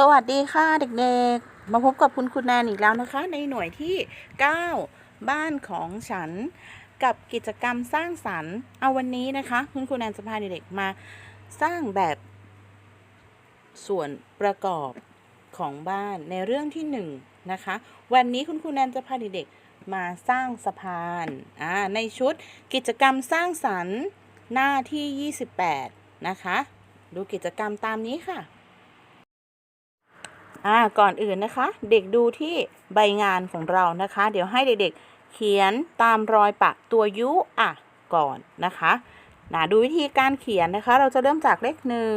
สวัสดีค่ะเด็กๆ มาพบกับคุณคุณแนนอีกแล้วนะคะ ในหน่วยที่ 9 บ้านของฉันกับกิจกรรมสร้างสรรค์เอาวันนี้นะคะ คุณคุณแนนจะพาเด็กๆมาสร้างแบบ ส่วนประกอบของบ้านในเรื่องที่1นงนะคะ วันนี้คุณครูแนนจะพาเด็กๆมาสร้างสะพานอ่าในชุดกิจกรรมสร้างสรรค์หน้าที่ 28 นะคะ ดูกิจกรรมตามนี้ค่ะ อ่าก่อนอื่นนะคะ เด็กดูที่ใบงานของเรานะคะ เดี๋ยวให้เด็กๆเขียนตามรอยปะตัวยุอะก่อนนะคะนะดูวิธีการเขียนนะคะ เราจะเริ่มจากเลขหนึ่ง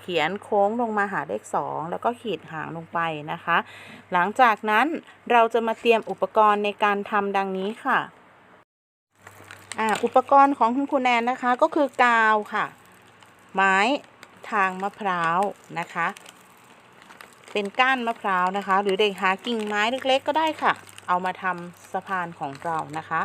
เขียนโค้งลงมาหาเลขสองแล้วก็ขีดหางลงไปนะคะ หลังจากนั้นเราจะมาเตรียมอุปกรณ์ในการทำดังนี้ค่ะอ่าอุปกรณ์ของคุณครูแนนนะคะก็คือกาวค่ะ ไม้ทางมะพร้าวนะคะ เป็นก้านมะพร้าวนะคะ หรือเด็กหากิ่งไม้เล็กๆก็ได้ค่ะ เอามาทำสะพานของเรานะคะ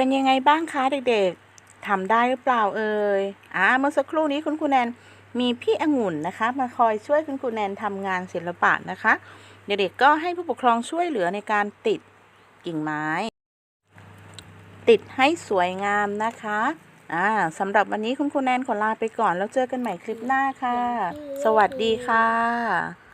เป็นยังไงบ้างคะเด็กๆทำได้หรือเปล่าเอ่ยอ่าเมื่อสักครู่นี้คุณครูแนนมีพี่องุ่นนะคะ มาคอยช่วยคุณครูแนนทำงานศิลปะนะคะ เด็กๆก็ให้ผู้ปกครองช่วยเหลือในการติดกิ่งไม้ ติดให้สวยงามนะคะอ่าสำหรับวันนี้คุณครูแนนขอลาไปก่อนแล้วเจอกันใหม่คลิปหน้าค่ะ สวัสดีค่ะ